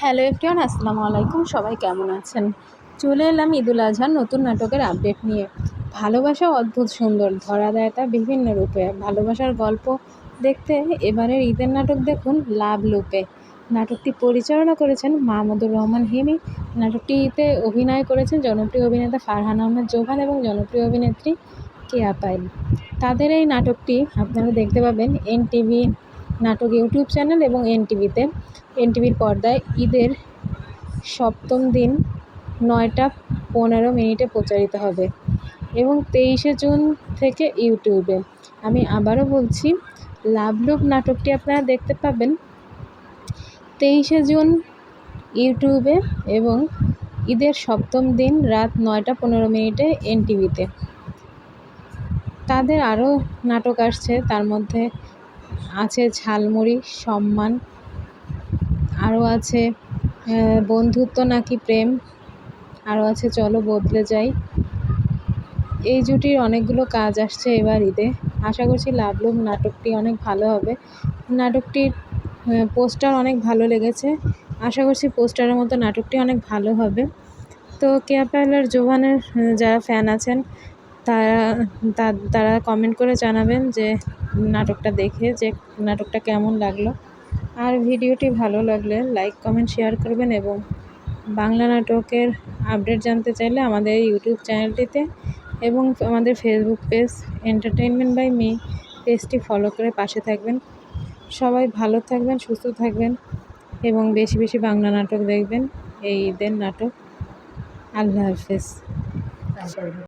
Hello everyone, আসসালামু আলাইকুম। সবাই কেমন আছেন? চলে এলাম ঈদুল আজহার নতুন নাটকের আপডেট নিয়ে। ভালোবাসা অদ্ভুত সুন্দর ধরা দেয় তা বিভিন্ন রূপে। ভালোবাসার গল্প দেখতে এবারের ঈদের নাটক দেখুন লাভ লুপে। নাটকটি পরিচালনা করেছেন মাহমুদুর রহমান হিমি। নাটকটিতে অভিনয় করেছেন জনপ্রিয় অভিনেতা ফারহান আহমেদ জোহান এবং জনপ্রিয় অভিনেত্রী কেয়া পাইল। তাদের এই নাটকটি আপনারা দেখতে পাবেন এন টিভি নাটক ইউটিউব চ্যানেল এবং এন টিভিতে এন টিভির পর্দায় ঈদের সপ্তম দিন নয়টা পনেরো মিনিটে প্রচারিত হবে এবং তেইশে জুন থেকে ইউটিউবে। আমি আবারও বলছি লাভলুপ নাটকটি আপনারা দেখতে পাবেন তেইশে জুন ইউটিউবে এবং ঈদের সপ্তম দিন রাত নয়টা পনেরো মিনিটে এন টিভিতে তাদের আরও নাটক আসছে, তার মধ্যে আছে ঝালমুড়ি, সম্মান। আরও আছে বন্ধুত্ব নাকি প্রেম? আরও আছে, চলো বদলে যাই। এই জুটির অনেকগুলো কাজ আসছে এবার ঈদে। আশা করছি লাভলুম নাটকটি অনেক ভালো হবে। নাটকটির পোস্টার অনেক ভালো লেগেছে। আশা করছি পোস্টারের মতো নাটকটি অনেক ভালো হবে। তো কেয়া পাইলার জোভানের যারা ফ্যান আছেন, তারা তারা কমেন্ট করে জানাবেন যে নাটকটা দেখে যে নাটকটা কেমন লাগল। আর ভিডিওটি ভালো লাগলে লাইক, কমেন্ট, শেয়ার করবেন এবং বাংলা নাটকের আপডেট জানতে চাইলে আমাদের ইউটিউব চ্যানেলটিতে এবং আমাদের Facebook page entertainment by me পেজটি ফলো করে পাশে থাকবেন। সবাই ভালো থাকবেন, সুস্থ থাকবেন এবং বেশি বেশি বাংলা নাটক দেখবেন। এই ঈদের নাটক। আল্লাহ হাফেজ।